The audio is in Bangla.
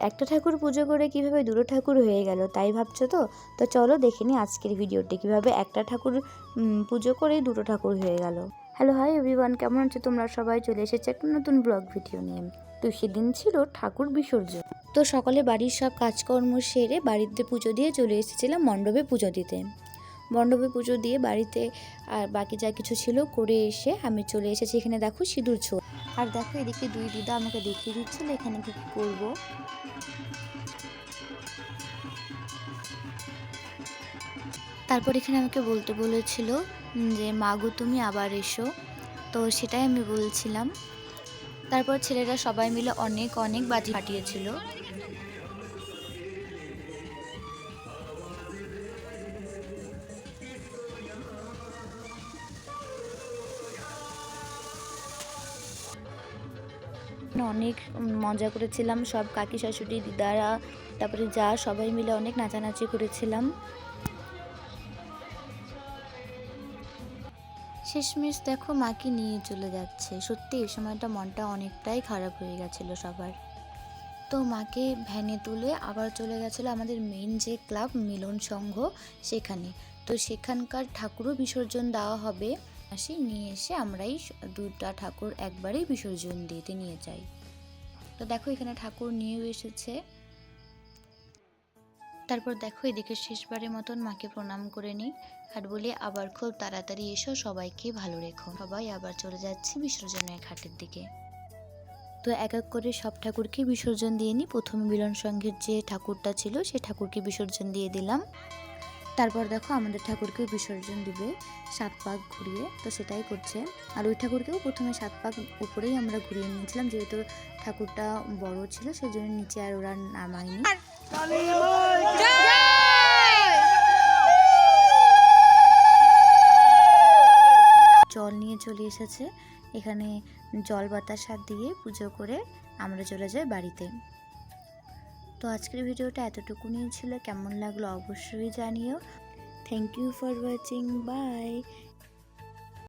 একটা ঠাকুর পুজো করে কীভাবে দুটো ঠাকুর হয়ে গেল তাই ভাবছ তো? তো চলো দেখে নিই আজকের ভিডিওটি কীভাবে একটা ঠাকুর পুজো করেই দুটো ঠাকুর হয়ে গেল। হ্যালো হাই এভরিওয়ান কেমন আছো তোমরা? সবাই চলে এসেছে একটা নতুন ব্লগ ভিডিও নিয়ে। তো সেদিন ছিল ঠাকুর বিসর্জন। তো সকালে বাড়ির সব কাজকর্ম সেরে বাড়িতে পুজো দিয়ে চলে এসেছিলাম মণ্ডপে পুজো দিতে। মণ্ডপে পুজো দিয়ে বাড়িতে আর বাকি যা কিছু ছিল করে এসে আমি চলে এসেছি এখানে দেখো সিঁদুর ছো আর দেখো এদিকে দুই দিদা আমাকে দেখিয়ে দিচ্ছিল এখানে কি কি করব। তারপর এখানে আমাকে বলতে বলেছিল যে মাগু তুমি আবার এসো। তো সেটাই আমি বলছিলাম। তারপর ছেলেরা সবাই মিলে অনেক অনেক বাজি ফাটিয়েছিল। অনেক মজা করেছিলাম। সব কাকি, শাশুড়ি, দিদারা, তারপরে যা, সবাই মিলে অনেক নাচানাচি করেছিলাম। শেষমেশ দেখো মাকে নিয়ে চলে যাচ্ছে। সত্যি, এই সময়টা মনটা অনেকটাই খারাপ হয়ে গেছিল সবার। তো মাকে ভ্যানে তুলে আবার চলে গেছিল আমাদের মেন যে ক্লাব মিলন সংঘ, সেখানে। তো সেখানকার ঠাকুরও বিসর্জন দেওয়া হবে। আসি, নিয়ে এসে আমরাই স- দুটা ঠাকুর একবারেই বিসর্জন দিতে নিয়ে যাই। তো দেখো এখানে ঠাকুর নিয়েও এসেছে। তারপর দেখো এদিকে শেষবারের মতন মাকে প্রণাম করে নিই আর বলি, আবার খুব তাড়াতাড়ি এসো, সবাইকে ভালো রেখো। সবাই আবার চলে যাচ্ছি বিসর্জনের ঘাটের দিকে। তো এক এক করে সব ঠাকুরকে বিসর্জন দিয়ে নিই। প্রথমে মিলন সংঘের যে ঠাকুরটা ছিল সেই ঠাকুরকে বিসর্জন দিয়ে দিলাম। তারপর দেখো আমাদের ঠাকুরকে বিসর্জন দিবে সাত পাক ঘুরিয়ে তো সেটাই করছে। আর ওই ঠাকুরকেও প্রথমে সাত পাক উপরেই আমরা ঘুরিয়ে নিয়েছিলাম যেহেতু ঠাকুরটা বড় ছিল সেই জন্য নিচে আর ওরা নামায়নি। জল নিয়ে চলে এসেছে। এখানে জল বাতাসা দিয়ে পুজো করে আমরা চলে যাই বাড়িতে। তো আজকের ভিডিওটা এতটুকুনি ছিল। কেমন লাগল অবশ্যই জানিও। Thank you for watching bye